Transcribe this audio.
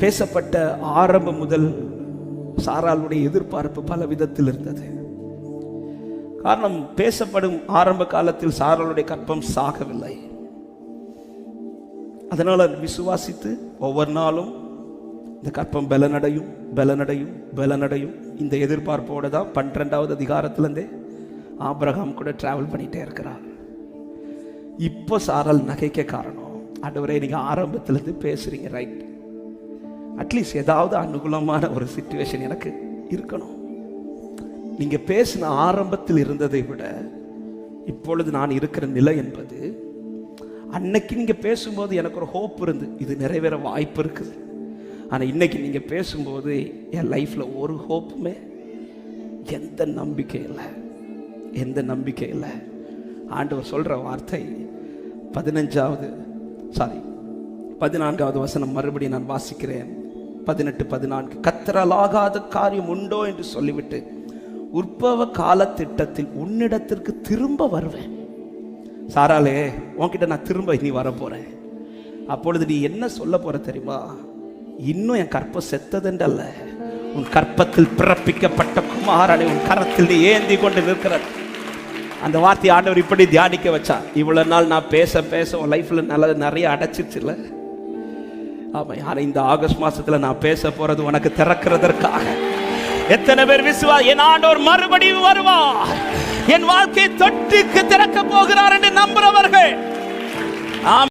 பேசப்பட்ட ஆரம்பம் முதல் சாராளுடைய எதிர்பார்ப்பு பல விதத்தில் இருந்தது. காரணம் பேசப்படும் ஆரம்ப காலத்தில் சாராளுடைய கற்பம் சாகவில்லை. அதனால் விசுவாசித்து ஒவ்வொரு நாளும் இந்த கற்பம் பலனடையும் பலனடையும் பலனடையும். இந்த எதிர்பார்ப்போடு தான் பன்னிரெண்டாவது அதிகாரத்திலேருந்தே ஆபிரகாம் கூட டிராவல் பண்ணிகிட்டே இருக்கிறார். இப்போ சாரல் நகைக்க காரணம். ஆண்டவரே நீங்கள் ஆரம்பத்திலேருந்து பேசுகிறீங்க ரைட் அட்லீஸ்ட் ஏதாவது அனுகூலமான ஒரு சுச்சுவேஷன் எனக்கு இருக்கணும். நீங்கள் பேசின ஆரம்பத்தில் இருந்ததை விட இப்பொழுது நான் இருக்கிற நிலை என்பது அன்னைக்கு நீங்கள் பேசும்போது எனக்கு ஒரு ஹோப் இருந்து இது நிறைவேற வாய்ப்பு இருக்குது. ஆனால் இன்னைக்கு நீங்கள் பேசும்போது என் லைஃப்பில் ஒரு ஹோப்புமே எந்த நம்பிக்கை இல்லை. எந்த நம்பிக்கை இல்லை. ஆண்டவர் சொல்கிற வார்த்தை பதினஞ்சாவது சாரி பதினான்காவது வசனம் மறுபடியும் நான் வாசிக்கிறேன். பதினெட்டு பதினான்கு. கத்தரலாகாத காரியம் உண்டோ என்று சொல்லிவிட்டு உற்பவ கால திட்டத்தில் உன்னிடத்திற்கு திரும்ப வருவேன். சாராலே உன்கிட்ட நான் திரும்ப இனி வர அப்பொழுது நீ என்ன சொல்ல போற தெரியுமா? இன்னும் என் கற்பம் செத்ததென்றல்ல. உன் கற்பத்தில் பிறப்பிக்கப்பட்ட குமாரனை உன் கரத்தில் ஏந்தி கொண்டு நிற்கிறது அந்த வார்த்தை ஆண்டவர் இப்படி தியானிக்க வச்சா இவ்வளவு நாள் நான் பேச பேச உன் லைஃப்ல நல்ல நிறைய அடைச்சிருச்சுல்ல. ஆமா இந்த ஆகஸ்ட் மாசத்துல நான் பேச போறது உனக்கு திறக்கிறதற்காக? எத்தனை பேர் விசுவா என் ஆண்டோர் மறுபடியும் வருவா என் வாழ்க்கையை தொட்டுக்கு